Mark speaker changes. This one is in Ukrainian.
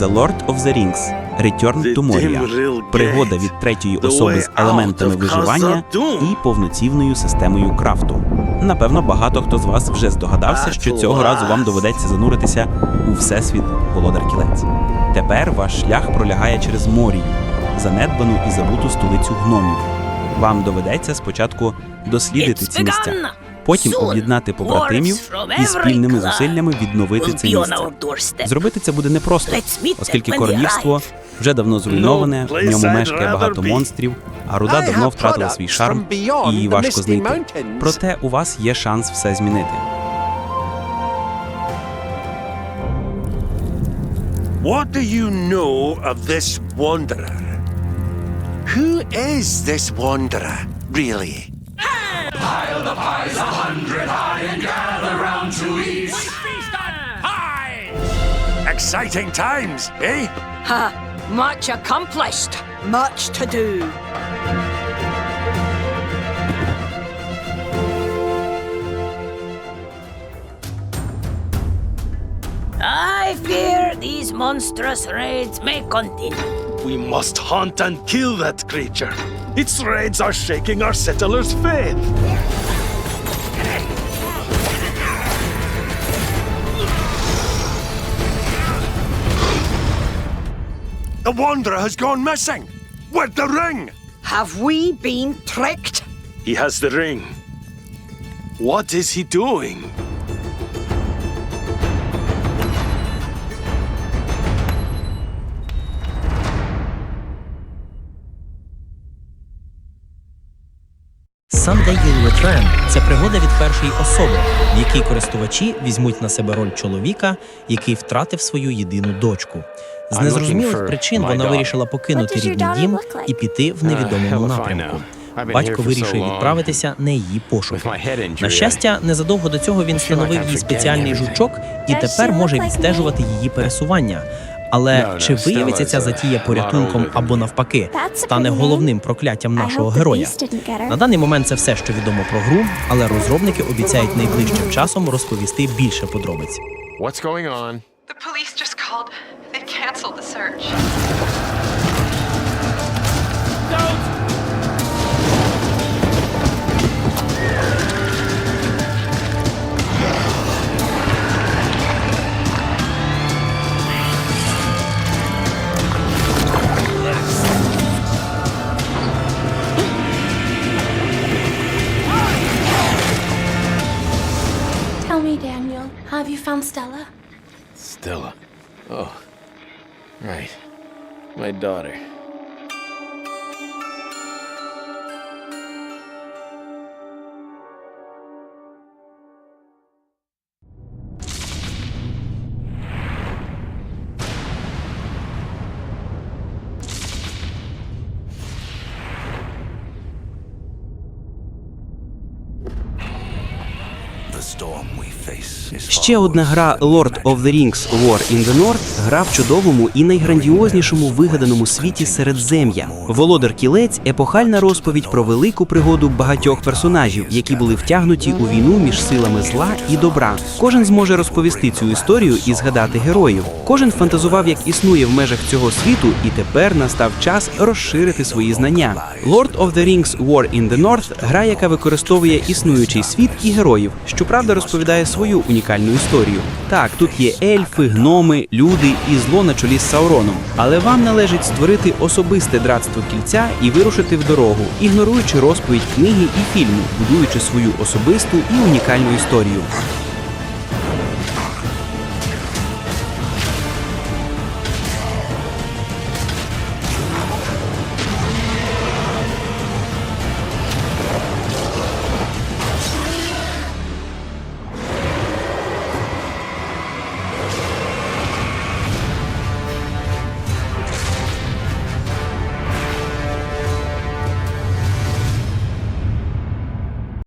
Speaker 1: The Lord of the Rings Return to Moria. Пригода від третьої особи з елементами виживання і повноцінною системою крафту. Напевно, багато хто з вас вже здогадався, що цього разу вам доведеться зануритися у всесвіт Володар Кілець. Тепер ваш шлях пролягає через Морію, занедбану і забуту столицю гномів. Вам доведеться спочатку дослідити ці місця, потім об'єднати побратимів і спільними зусиллями відновити це місце. Зробити це буде непросто, оскільки королівство вже давно зруйноване, в ньому мешкає багато монстрів, а руда давно втратила свій шарм і важко знайти. Проте у вас є шанс все змінити.
Speaker 2: What do you know of this wanderer? Who is this wanderer, really? Exciting times, eh?
Speaker 3: Ha! Much accomplished, much to do. I fear these monstrous raids may continue.
Speaker 4: We must hunt and kill that creature. Its raids are shaking our settlers' faith.
Speaker 2: The wanderer has gone missing! With the ring!
Speaker 3: Have we been tricked?
Speaker 4: He has the ring. What is he doing?
Speaker 5: Someday You'll Return – це пригода від першої особи, в якій користувачі візьмуть на себе роль чоловіка, який втратив свою єдину дочку. З незрозумілих причин вона вирішила покинути рідний дім і піти в невідомому напрямку. Батько вирішив відправитися на її пошуки. На щастя, незадовго до цього він встановив їй спеціальний жучок і тепер може відстежувати її пересування. Але чи виявиться ця затія порятунком або навпаки стане головним прокляттям нашого героя? На даний момент це все, що відомо про гру, але розробники обіцяють найближчим часом розповісти більше подробиць.
Speaker 6: What's going on?
Speaker 7: The police just called. They canceled the search.
Speaker 8: Tell have you found Stella?
Speaker 6: Stella. Oh. Right. My daughter.
Speaker 1: Ще одна гра Lord of the Rings War in the North гра в чудовому і найграндіознішому вигаданому світі Середзем'я. Володар Кілець епохальна розповідь про велику пригоду багатьох персонажів, які були втягнуті у війну між силами зла і добра. Кожен зможе розповісти цю історію і згадати героїв. Кожен фантазував, як існує в межах цього світу, і тепер настав час розширити свої знання. Lord of the Rings War in the North гра, яка використовує існуючий світ і героїв, щоправда, розповідає свою унікальну історію. Так, тут є ельфи, гноми, люди і зло на чолі з Сауроном. Але вам належить створити особисте дратство кільця і вирушити в дорогу, ігноруючи розповідь книги і фільму, будуючи свою особисту і унікальну історію.